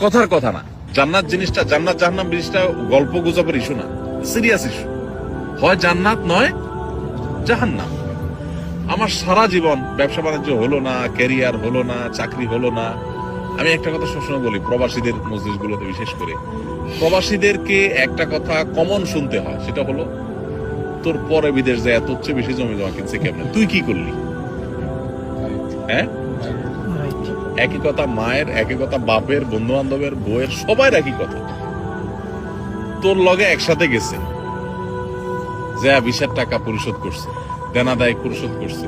কথার কথা না। জান্নাত জিনিসটা, জান্নাত জাহান্নাম জিনিসটা গল্প গুজবের ইস্যু না। সিরিয়াস ইস্যু হয় জান্নাত নয়, জাহান্নাম। আমার সারা জীবন ব্যবসা বাণিজ্য হলো না ক্যারিয়ার হলো না, চাকরি হলো না। আমি একটা কথা সবসময় বলি, প্রবাসীদের মসজিদগুলোতে বিশেষ করে। প্রবাসীদেরকে একটা কথা কমন শুনতে হয়, সেটা হলো, তোর পরে বিদেশ যায় এত হচ্ছে বেশি জমি জমা কিনছে কেমন? তুই কি করলি? হ্যাঁ? একই কথা মায়ের, একই কথা বাপের বন্ধু বান্ধবের বউয়ের সবার একই কথা। তোর লগে একসাথে গেছে। যা বিশের টাকা পরিশোধ করছে, দেনা দায়, পরিশোধ করছে।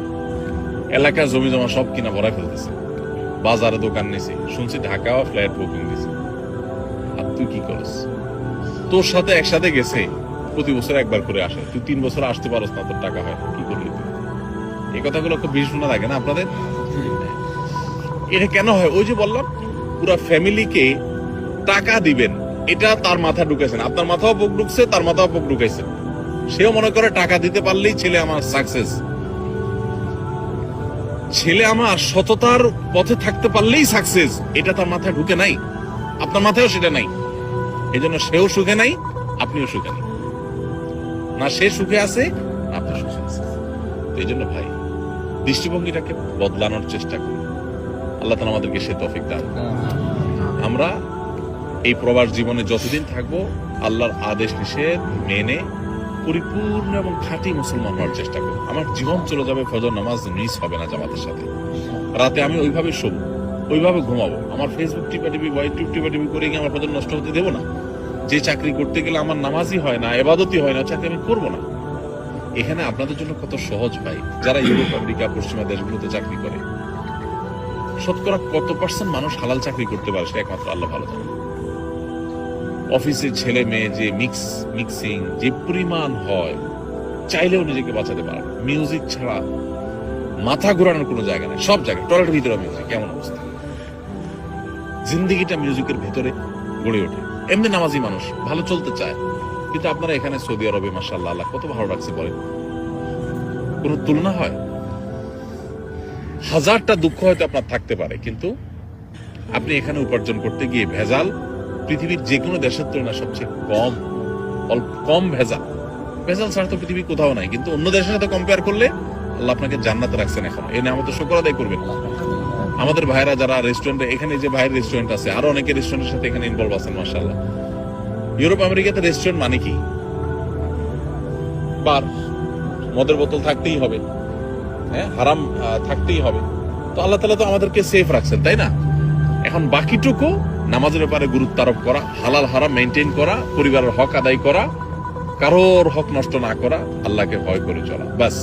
এলাকা জমি জমা সব কিনা ভরাই ফেলতেছে। বাজারে দোকান নিছে। শুনছি ঢাকাও ফ্ল্যাট বুকিং দিছে। আর তুই কি করস? তোর সাথে একসাথে গেছে, প্রতি বছর একবার করে আসে। তুই তিন বছর আসতে পারস না, তোর টাকা হয় কি করলি তুই? এই কথাগুলো খুব শোনা লাগে না আপনাদের? এটা কেন হয়? ওই যে বললাম, পুরো ফ্যামিলিকে টাকা দিবেন, এটা তার মাথা ঢুকেছেন আপনার মাথাও পোক ঢুকছে, তার মাথাও পোক ঢুকেছে। সেও মনে করে টাকা দিতে পারলেই ছেলে আমার সাকসেস ছেলে আমার সততার পথে থাকতে পারলেই সাকসেস এটা তার মাথায় ঢুকে নাই। আপনার মাথায়ও সেটা নাই। এই জন্য সেও সুখে নাই, আপনিও সুখে নাই। না, সে সুখে আছে, আপনি সুখে আছে এই জন্য ভাই, দৃষ্টিভঙ্গিটাকে বদলানোর চেষ্টা করি আল্লাহ তালা আমাদেরকে সে তফিক দান আমরা এই প্রবাস জীবনে যতদিন থাকব, আল্লাহর আদেশ নিষেধ মেনে পরিপূর্ণ এবং খাঁটি মুসলমান হওয়ার চেষ্টা করব। আমার জীবন চলে যাবে ফজর নামাজ মিস হবে না জামাতের সাথে। রাতে আমি ওইভাবে শোবো, ওইভাবে ঘুমাবো। আমার ফেসবুক টিপা টিপি বা ইউটিউব টিপা টিপি করে গিয়ে আমার ফজর নষ্ট হতে দেবো না। যে চাকরি করতে গেলে আমার নামাজই হয় না, এবাদতই হয় না চাকরি আমি করব না। এখানে আপনাদের জন্য কত সহজ ভাই। যারা ইউরোপ, আমেরিকা, পশ্চিমা দেশগুলোতে চাকরি করে শতকরা কত পার্সেন্ট মানুষ হালাল চাকরি করতে পারে সেটা একমাত্র আল্লাহ ভালো জানে। অফিসে ছেলে মেয়ে যে মিক্স মিক্সিং যে পরিমাণ হয়, চাইলেও নিজেকে বাঁচাতে পারে মিউজিক ছাড়া মাথা ঘোরানোর কোনো জায়গা নেই, সব জায়গায়। টয়লেটের ভিতরে মিউজিক কেমন অবস্থা? জিন্দিগিটা মিউজিকের ভেতরে গড়ে ওঠে। এমনি নামাজি মানুষ, ভালো চলতে চায়। কিন্তু আপনারা এখানে সৌদি আরবে মাসাল্লাহ আল্লাহ কত ভালো রাখছে বলেন? কোনো তুলনা হয়? হাজারটা দুঃখ হয়তো আপনার থাকতে পারে, কিন্তু আপনি এখানে উপার্জন করতে গিয়ে ভেজাল, পৃথিবীর যে কোনো দেশের তুলনায় সবচেয়ে কম, অল্প, কম ভেজাল। ভেজাল ছাড়া তো পৃথিবীর কোথাও নাই, কিন্তু অন্য দেশের সাথে কম্পেয়ার করলে আল্লাহ আপনাকে জান্নাতে রাখছেন এখন। এনে আমাদের শুকর আদায় করবেন। আমাদের ভাইরা যারা রেস্টুরেন্টে এখানে যে ভাইয়ের রেস্টুরেন্ট আছে, আরও অনেকে রেস্টুরেন্টের সাথে এখানে ইনভলভ আছেন মার্শাল্লাহ ইউরোপ, আমেরিকাতে রেস্টুরেন্ট মানে কি? বার মদের বোতল থাকতেই হবে। হ্যাঁ হারাম থাকতেই হবে। তো আল্লাহ তালা তো আমাদেরকে সেফ রাখছেন, তাই না? এখন বাকিটুকু নামাজের ব্যাপারে গুরুত্ব আরোপ করা, হালাল, হারাম মেনটেন করা, পরিবারের হক আদায় করা, কারোর হক নষ্ট না করা, আল্লাহকে ভয় করে চলা। বাস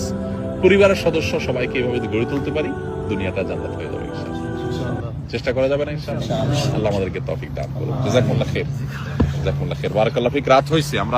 পরিবারের সদস্য সবাইকে এভাবে গড়ে তুলতে পারি, দুনিয়াটা জান্নাত হয়ে যাবে চেষ্টা করা যাবে না, ইনশাআল্লাহ? আল্লাহ আমাদেরকে তফিক দান করুন জাযাকুমুল্লাহ খাইর। জাযাকুমুল্লাহ খাইর। বারাকাল্লাহ ফিক। রাত হইছে, আমরা